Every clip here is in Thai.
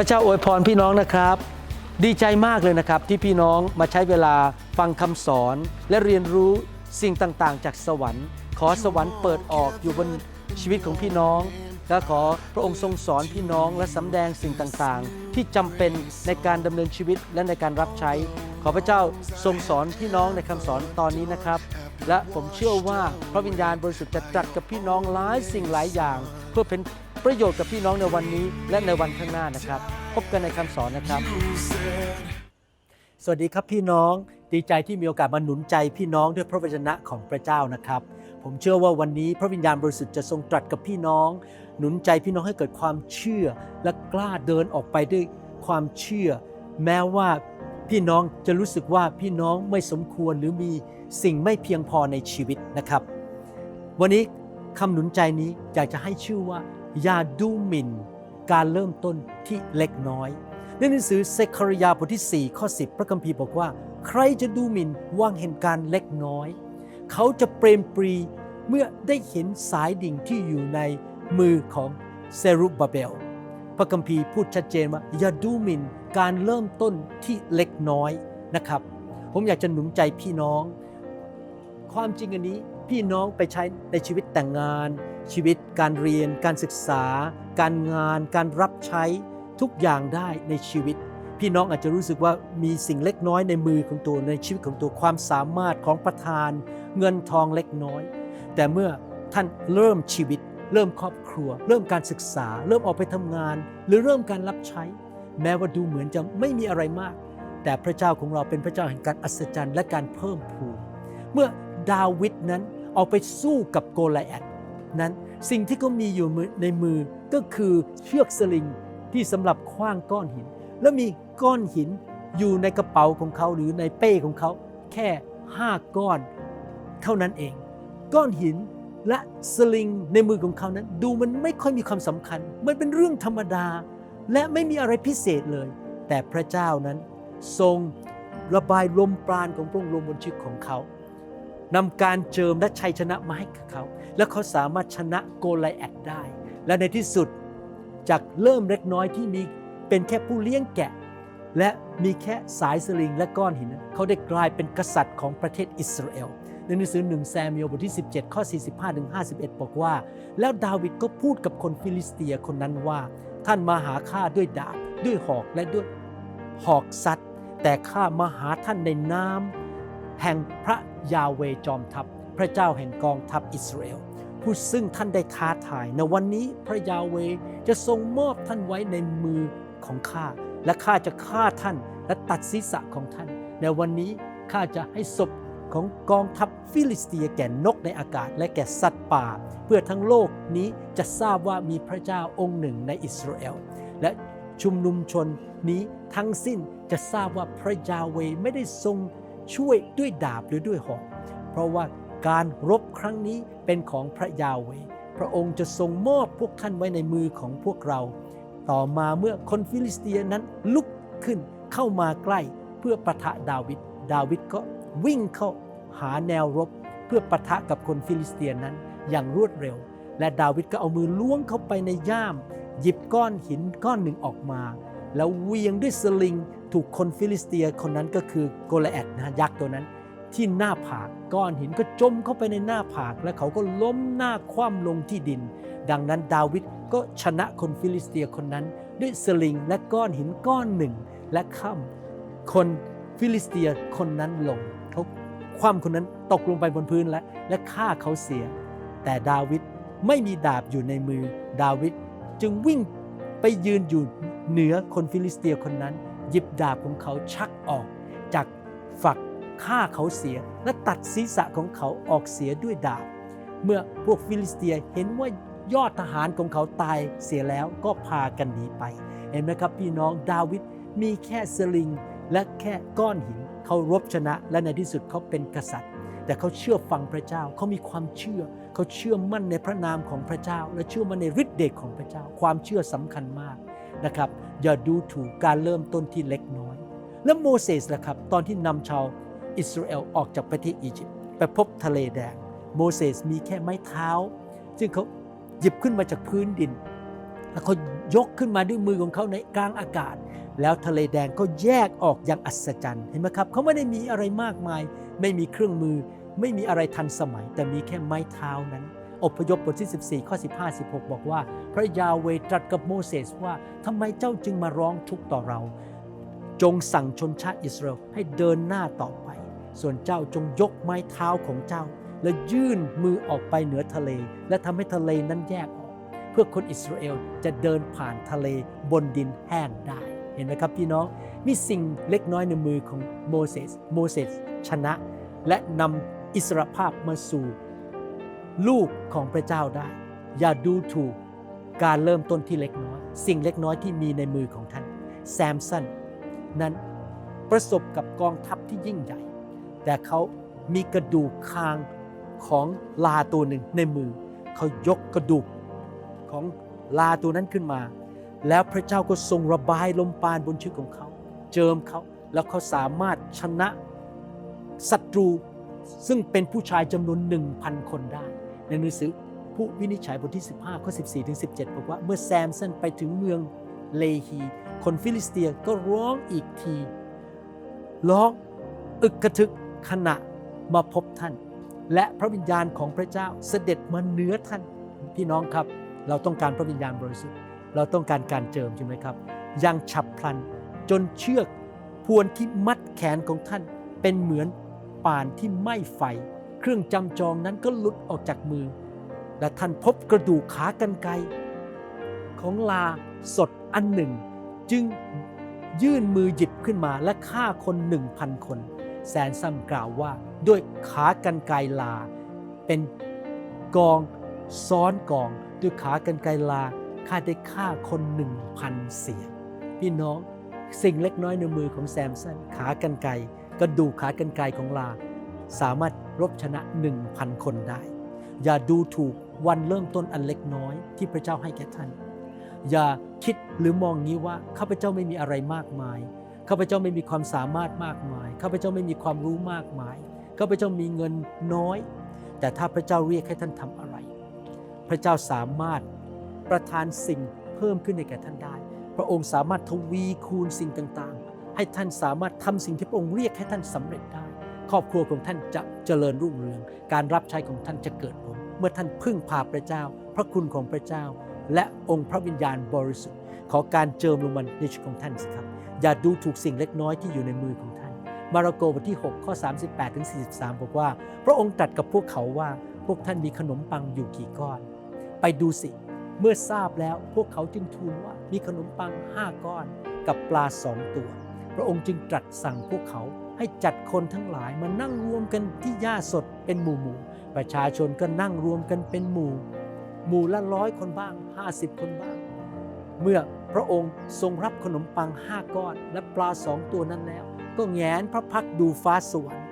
พระเจ้าอวยพรพี่น้องนะครับ ดีใจมากเลยนะครับที่พี่น้องมาใช้เวลาฟังคำสอนและเรียนรู้สิ่งต่างๆ จากสวรรค์ ขอสวรรค์เปิดออกอยู่บนชีวิตของพี่น้อง และขอพระองค์ทรงสอนพี่น้องและสำแดงสิ่งต่างๆ ที่จำเป็นในการดำเนินชีวิตและในการรับใช้ ขอพระเจ้าทรงสอนพี่น้องในคำสอนตอนนี้นะครับ และผมเชื่อว่าพระวิญญาณบริสุทธิ์จะตรัสกับพี่น้องหลายสิ่งหลายอย่าง เพื่อเป็น ประโยชน์กับพี่น้องในวันนี้และในวันข้างหน้านะครับ พบกันในคำสอนนะครับ สวัสดีครับพี่น้องดีใจที่มีโอกาสมาหนุนใจพี่น้องด้วยพระวจนะของพระเจ้านะครับ ผมเชื่อว่าวันนี้พระวิญญาณบริสุทธิ์จะทรงตรัสกับพี่น้อง หนุนใจพี่น้องให้เกิดความเชื่อ และกล้าเดินออกไปด้วยความเชื่อ แม้ว่าพี่น้องจะรู้สึกว่าพี่น้องไม่สมควรหรือมีสิ่งไม่เพียงพอในชีวิตนะครับ วันนี้คำหนุนใจนี้อยากจะให้ชื่อว่า อย่าดูหมิ่นการเริ่มต้นที่เล็กน้อยในหนังสือเซคาริยาบทที่ 4 ข้อ 10 พระคัมภีร์บอกว่า ใครจะดูหมิ่นว่างเห็นการเล็กน้อย เขาจะเปรมปรีเมื่อได้เห็นสายดิ่งที่อยู่ในมือของเซรุบบาเบล พระคัมภีร์พูดชัดเจนว่าอย่าดูหมิ่นการเริ่มต้นที่เล็กน้อยนะครับ ผมอยากจะหนุนใจพี่น้อง ความจริงอันนี้ พี่น้องไปใช้ในชีวิตแต่งงาน ชีวิตการเรียน การศึกษา การงาน การรับใช้ทุกอย่างได้ในชีวิต พี่น้องอาจจะรู้สึกว่ามีสิ่งเล็กน้อยในมือของตัวในชีวิตของตัวความสามารถของประธาน เงินทองเล็กน้อย แต่เมื่อท่านเริ่มชีวิต เริ่มครอบครัว เริ่มการศึกษา เริ่มออกไปทำงาน หรือเริ่มการรับใช้ แม้ว่าดูเหมือนจะไม่มีอะไรมาก แต่พระเจ้าของเราเป็นพระเจ้าแห่งการอัศจรรย์และการเพิ่มพูนเมื่อดาวิดนั้น ออกไปสู้กับโกลแอดนั้นสิ่งที่เขามีอยู่ในมือก็คือเชือกสลิงที่สำหรับคว้างก้อนหิน แล้วมีก้อนหินอยู่ในกระเป๋าของเขาหรือในเป้ของเขาแค่ห้าก้อนเท่านั้นเอง ก้อนหินและสลิงในมือของเขานั้น ดูมันไม่ค่อยมีความสำคัญ มันเป็นเรื่องธรรมดา และไม่มีอะไรพิเศษเลย แต่พระเจ้านั้นทรงระบายลมปราณของพระองค์ลงบนชีวิตของเขา นำการเจิมและชัยชนะมาให้กับเขา และเขาสามารถชนะโกลแอดได้ และในที่สุดจากเริ่มเล็กน้อยที่มีเป็นแค่ผู้เลี้ยงแกะ และมีแค่สายสลิงและก้อนหิน เขาได้กลายเป็นกษัตริย์ของประเทศอิสราเอลในหนังสือหนึ่งแซมเมียลบทที่ 17 ข้อ 45ถึง51 บอกว่า แล้วดาวิดก็พูดกับคนฟิลิสเตียคนนั้นว่า ท่านมาหาข้าด้วยดาบด้วยหอกและด้วยหอกซัดแต่ข้ามาหาท่านในนาม แห่งพระยาเวจอมทัพ พระเจ้าแห่งกองทัพอิสราเอลผู้ซึ่งท่านได้ท้าทายในวันนี้พระยาเวจะทรงมอบท่านไว้ในมือของข้า และข้าจะฆ่าท่านและตัดศีรษะของท่าน ในวันนี้ข้าจะให้ศพของกองทัพฟิลิสเตียแก่นกในอากาศและแก่สัตว์ป่า เพื่อทั้งโลกนี้จะทราบว่ามีพระเจ้าองค์หนึ่งในอิสราเอลและชุมนุมชนนี้ทั้งสิ้นจะทราบว่าพระยาเวไม่ได้ทรง ช่วยด้วยดาบหรือด้วยหอก เพราะว่าการรบครั้งนี้เป็นของพระยาเวพระองค์จะทรงมอบพวกท่านไว้ในมือของพวกเรา ต่อมาเมื่อคนฟิลิสเตียนั้นลุกขึ้นเข้ามาใกล้เพื่อประทะดาวิด ดาวิดก็วิ่งเข้าหาแนวรบเพื่อประทะกับคนฟิลิสเตียนนั้นอย่างรวดเร็ว และดาวิดก็เอามือล้วงเข้าไปในย่าม หยิบก้อนหินก้อนหนึ่งออกมา แล้วเวียงด้วยสลิง ถูกคนฟิลิสเตียคนนั้นก็คือโกลแอดนะยักษ์ตัวนั้น ที่หน้าผากก้อนหินก็จมเข้าไปในหน้าผาก และเขาก็ล้มหน้าคว่ำลงที่ดิน ดังนั้นดาวิดก็ชนะคนฟิลิสเตียคนนั้น ด้วยสลิงและก้อนหินก้อนหนึ่ง และข้ามคนฟิลิสเตียคนนั้นลงเขาคว่ำคนนั้นตกลงไปบนพื้นและและฆ่าเขาเสีย แต่ดาวิดไม่มีดาบอยู่ในมือดาวิดจึงวิ่งไปยืนอยู่เหนือคนฟิลิสเตียคนนั้น หยิบดาบของเขาชักออก จากฝักฆ่าเขาเสียและตัดศีรษะของเขาออกเสียด้วยดาบ เมื่อพวกฟิลิสเตียเห็นว่ายอดทหารของเขาตายเสียแล้วก็พากันหนีไป เห็นไหมครับพี่น้องดาวิดมีแค่สลิง และแค่ก้อนหินเขารบชนะและในที่สุดเขาเป็นกษัตริย์ แต่เขาเชื่อฟังพระเจ้าเขามีความเชื่อ เขาเชื่อมั่นในพระนามของพระเจ้า และเชื่อมั่นในฤทธิ์เดชของพระเจ้า ความเชื่อสำคัญมาก นะครับ อย่าดูถูกการเริ่มต้นที่เล็กน้อย แล้วโมเสสล่ะครับ ตอนที่นำชาวอิสราเอลออกจากประเทศอียิปต์ไปพบทะเลแดง โมเสสมีแค่ไม้เท้า ซึ่งเขาหยิบขึ้นมาจากพื้นดิน แล้วเขายกขึ้นมาด้วยมือของเขาในกลางอากาศ แล้วทะเลแดงก็แยกออกอย่างอัศจรรย์เห็นไหมครับเขาไม่ได้มีอะไรมากมาย ไม่มีเครื่องมือ ไม่มีอะไรทันสมัย แต่มีแค่ไม้เท้านั้น อพยพบทที่ 14 ข้อ 15 16 บอกว่า พระยาเวตรัสกับโมเสสว่าทำไมเจ้าจึงมาร้องทุกข์ต่อเรา จงสั่งชนชาติอิสราเอลให้เดินหน้าต่อไป ส่วนเจ้าจงยกไม้เท้าของเจ้า และยื่นมือออกไปเหนือทะเล และทำให้ทะเลนั้นแยกออก เพื่อคนอิสราเอลจะเดินผ่านทะเลบนดินแห้งได้เห็นไหมครับพี่น้องมีสิ่งเล็กน้อยในมือของโมเสสโมเสสชนะ และนำอิสรภาพมาสู่ ลูกของพระเจ้าได้ อย่าดูถูกการเริ่มต้นที่เล็กน้อย สิ่งเล็กน้อยที่มีในมือของท่านแซมสันนั้นประสบกับกองทัพที่ยิ่งใหญ่ แต่เขามีกระดูกคางของลาตัวหนึ่งในมือ เขายกกระดูกของลาตัวนั้นขึ้นมา แล้วพระเจ้าก็ทรงระบายลมปราณบนชีวิตของเขา เจิมเขาแล้วเขาสามารถชนะศัตรูซึ่งเป็นผู้ชายจำนวนหนึ่งพันคนได้ ในหนังสือผู้วินิจฉัยบทที่ 15 ข้อ 14 ถึง 17 บอกว่าเมื่อแซมสันไปถึงเมืองเลฮี คนฟิลิสเตียก็ร้องอีกที ร้องอึกกระทึกขณะมาพบท่าน และพระวิญญาณของพระเจ้าเสด็จมาเหนือท่าน พี่น้องครับ เราต้องการพระวิญญาณบริสุทธิ์ เราต้องการการเจิมใช่ไหมครับ ยังฉับพลันจนเชือกพวนที่มัดแขนของท่านเป็นเหมือนป่านที่ไหม้ไฟ เครื่องจำจองนั้นก็หลุดออกจากมือ และท่านพบกระดูกขากรรไกรของลาสดอันหนึ่ง จึงยื่นมือหยิบขึ้นมาและฆ่าคนหนึ่งพันคนแสนซัมกล่าวว่าด้วยขากรรไกรลา เป็นกองซ้อนกอง ด้วยขากรรไกรลาข้าได้ฆ่าคนหนึ่งพันเสียงพี่น้องสิ่งเล็กน้อยในมือของแซมสันขากรรไกรกระดูกขากรรไกรของลา สามารถรบชนะหนึ่งพันคนได้ อย่าดูถูกวันเริ่มต้นอันเล็กน้อยที่พระเจ้าให้แก่ท่าน อย่าคิดหรือมองงี้ว่าข้าพเจ้าไม่มีอะไรมากมาย ข้าพเจ้าไม่มีความสามารถมากมาย ข้าพเจ้าไม่มีความรู้มากมาย ข้าพเจ้ามีเงินน้อย แต่ถ้าพระเจ้าเรียกให้ท่านทำอะไร พระเจ้าสามารถประทานสิ่งเพิ่มขึ้นในแก่ท่านได้ พระองค์สามารถทวีคูณสิ่งต่างๆ ให้ท่านสามารถทำสิ่งที่พระองค์เรียกให้ท่านสำเร็จได้ ครอบครัวของท่านจะเจริญรุ่งเรือง การรับใช้ของท่านจะเกิดผล เมื่อท่านพึ่งพาพระเจ้า พระคุณของพระเจ้า และองค์พระวิญญาณบริสุทธิ์ ขอการเจิมลงมาในชีวิตของท่านสิครับ อย่าดูถูกสิ่งเล็กน้อยที่อยู่ในมือของท่าน มาระโกบทที่ 6 ข้อ 38ถึง43 บอกว่า พระองค์ตรัสกับพวกเขาว่า พวกท่านมีขนมปังอยู่กี่ก้อน ไปดูสิ เมื่อทราบแล้วพวกเขาจึงทูลว่ามีขนมปังห้าก้อนกับปลาสองตัว พระองค์จึงตรัสสั่งพวกเขา ให้จัดคนทั้งหลายมานั่งรวมกันที่หญ้าสดเป็นหมู่หมู่ๆประชาชนก็นั่งรวมกันเป็นหมู่ หมู่ละร้อยคนบ้าง 50 คนบ้าง เมื่อพระองค์ทรงรับขนมปังห้าก้อน และปลาสองตัวนั้นแล้ว ก็แงนพระพักดูฟ้าสวรรค์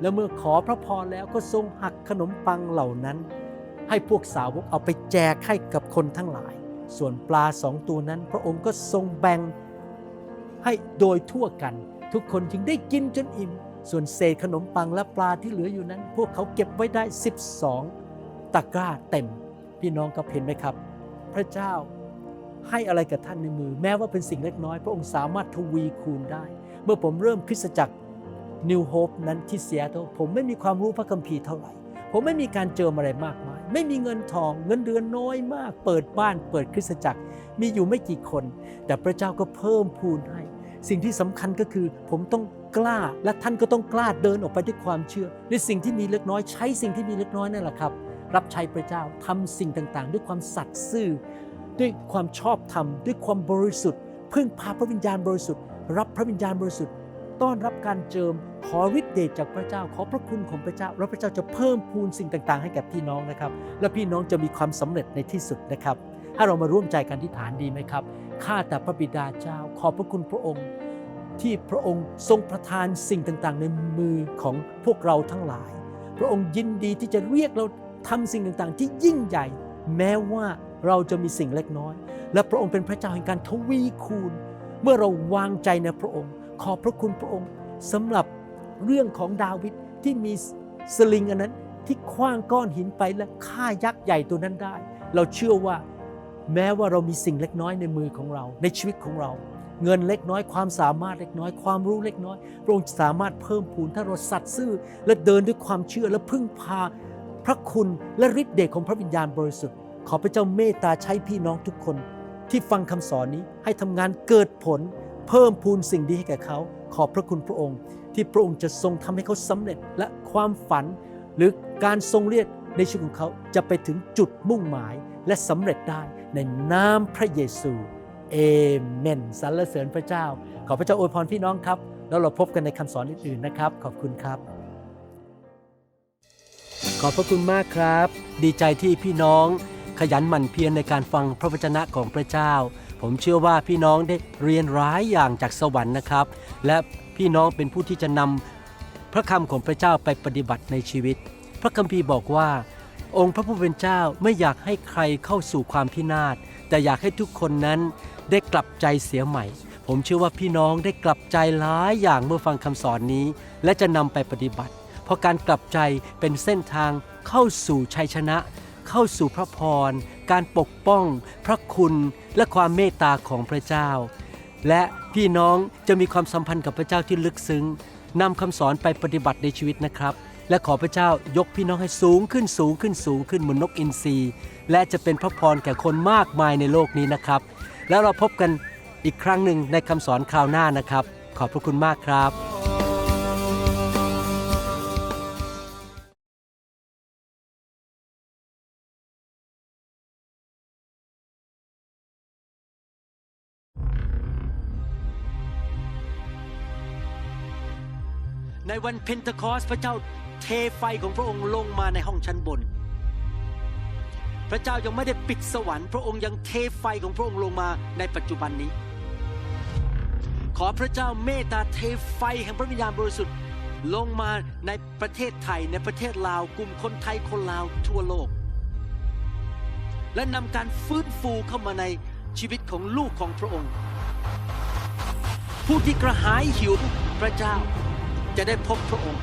แล้วเมื่อขอพระพรแล้วก็ทรงหักขนมปังเหล่านั้น ให้พวกสาวกเอาไปแจกให้กับคนทั้งหลาย ส่วนปลาสองตัวนั้น พระองค์ก็ทรงแบ่งให้โดยทั่วกัน ทุกคนจึงได้กินจนอิ่ม ส่วนเศษขนมปังและปลาที่เหลืออยู่นั้น พวกเขาเก็บไว้ได้ 12 ตะกร้าเต็ม พี่น้องก็เห็นไหมครับ พระเจ้าให้อะไรกับท่านในมือ แม้ว่าเป็นสิ่งเล็กน้อย พระองค์สามารถทวีคูณได้ เมื่อผมเริ่มคริสตจักร New Hope นั้นที่เซียโตรผมไม่มีความรู้พระคัมภีร์เท่าไหร่ ผมไม่มีการเจออะไรมากมาย ไม่มีเงินทองเงินเดือนน้อยมาก เปิดบ้าน เปิดคริสตจักร มีอยู่ไม่กี่คน แต่พระเจ้าก็เพิ่มพูนให้ สิ่งที่สำคัญก็คือผมต้องกล้าและท่านก็ต้องกล้าเดินออกไปด้วยความเชื่อในสิ่งที่มีเล็กน้อยใช้สิ่งที่มีเล็กน้อยนั่นแหละครับ รับใช้พระเจ้าทำสิ่งต่างๆ ด้วยความสัตย์ซื่อ ด้วยความชอบธรรมด้วยความบริสุทธิ์พึ่งพาพระวิญญาณบริสุทธิ์ รับพระวิญญาณบริสุทธิ์ ต้อนรับการเจิมขอฤทธิ์เดชจากพระเจ้าขอพระคุณของพระเจ้าแล้วพระเจ้าจะเพิ่มพูนสิ่งต่างๆ ให้กับพี่น้องนะครับ และพี่น้องจะมีความสำเร็จในที่สุดนะครับ ถ้าเรามาร่วมใจกันที่ฐานดีไหมครับ ข้าแต่พระบิดาเจ้า ขอบพระคุณพระองค์ ที่พระองค์ทรงประทานสิ่งต่างๆ ในมือของพวกเราทั้งหลาย พระองค์ยินดีที่จะเรียกเราทำสิ่งต่างๆ ที่ยิ่งใหญ่ แม้ว่าเราจะมีสิ่งเล็กน้อย และพระองค์เป็นพระเจ้าแห่งการทวีคูณ เมื่อเราวางใจในพระองค์ ขอบพระคุณพระองค์สำหรับเรื่องของดาวิดที่มีสลิงอันนั้นที่คว้างก้อนหินไปและฆ่ายักษ์ใหญ่ตัวนั้นได้ เราเชื่อว่า แม้ว่าเรามีสิ่งเล็กน้อยในมือของเรา ในชีวิตของเรา เงินเล็กน้อยความสามารถเล็กน้อยความรู้เล็กน้อยพระองค์สามารถเพิ่มพูนถ้าเราสัตย์ซื่อและเดินด้วยความเชื่อและพึ่งพาพระคุณและฤทธิ์เดชของพระวิญญาณบริสุทธิ์ ขอพระเจ้าเมตตาใช้พี่น้องทุกคน ที่ฟังคำสอนนี้ให้ทำงานเกิดผล เพิ่มพูนสิ่งดีให้แก่เขา ขอบพระคุณพระองค์ ที่พระองค์จะทรงทำให้เขาสำเร็จและความฝัน หรือการทรงเรียก ในชีวิตของเขาจะไปถึงจุดมุ่งหมายและสำเร็จได้ในนามพระเยซูเอเมนสรรเสริญพระเจ้า ขอพระเจ้าอวยพรพี่น้องครับ แล้วเราพบกันในคำสอนอื่นๆนะครับ ขอบคุณครับ ขอบพระคุณมากครับ ดีใจที่พี่น้องขยันหมั่นเพียรในการฟังพระวจนะของพระเจ้า ผมเชื่อว่าพี่น้องได้เรียนร้ายอย่างจากสวรรค์นะครับ และพี่น้องเป็นผู้ที่จะนำพระคำของพระเจ้าไปปฏิบัติในชีวิต พระคัมภีร์บอกว่า องค์พระผู้เป็นเจ้าไม่อยากให้ใครเข้าสู่ความพินาศ แต่อยากให้ทุกคนนั้นได้กลับใจเสียใหม่ ผมเชื่อว่าพี่น้องได้กลับใจหลายอย่างเมื่อฟังคำสอนนี้ และจะนำไปปฏิบัติ เพราะการกลับใจเป็นเส้นทางเข้าสู่ชัยชนะ เข้าสู่พระพร การปกป้อง พระคุณและความเมตตาของพระเจ้า และพี่น้องจะมีความสัมพันธ์กับพระเจ้าที่ลึกซึ้งนำคำสอนไปปฏิบัติในชีวิตนะครับ และขอพระเจ้ายกพี่น้องให้สูงขึ้นสูงขึ้นสูงขึ้นเหมือนนกอินทรีและจะเป็นพระพรแก่คนมากมายในโลกนี้นะครับ แล้วเราพบกันอีกครั้งหนึ่งในคำสอนคราวหน้านะครับ ขอบพระคุณมากครับในวันเพนทคอสพระเจ้า ไฟของพระองค์ลงมาในห้องชั้นบน พระเจ้ายังไม่ได้ปิดสวรรค์พระองค์ยังเทไฟของพระองค์ลงมาในปัจจุบันนี้ ขอพระเจ้าเมตตาเทไฟแห่งพระวิญญาณบริสุทธิ์ลงมาในประเทศไทยในประเทศลาวกลุ่มคนไทยคนลาวทั่วโลก และนำการฟื้นฟูเข้ามาในชีวิตของลูกของพระองค์ ผู้ที่กระหายหิวพระเจ้าจะได้พบพระองค์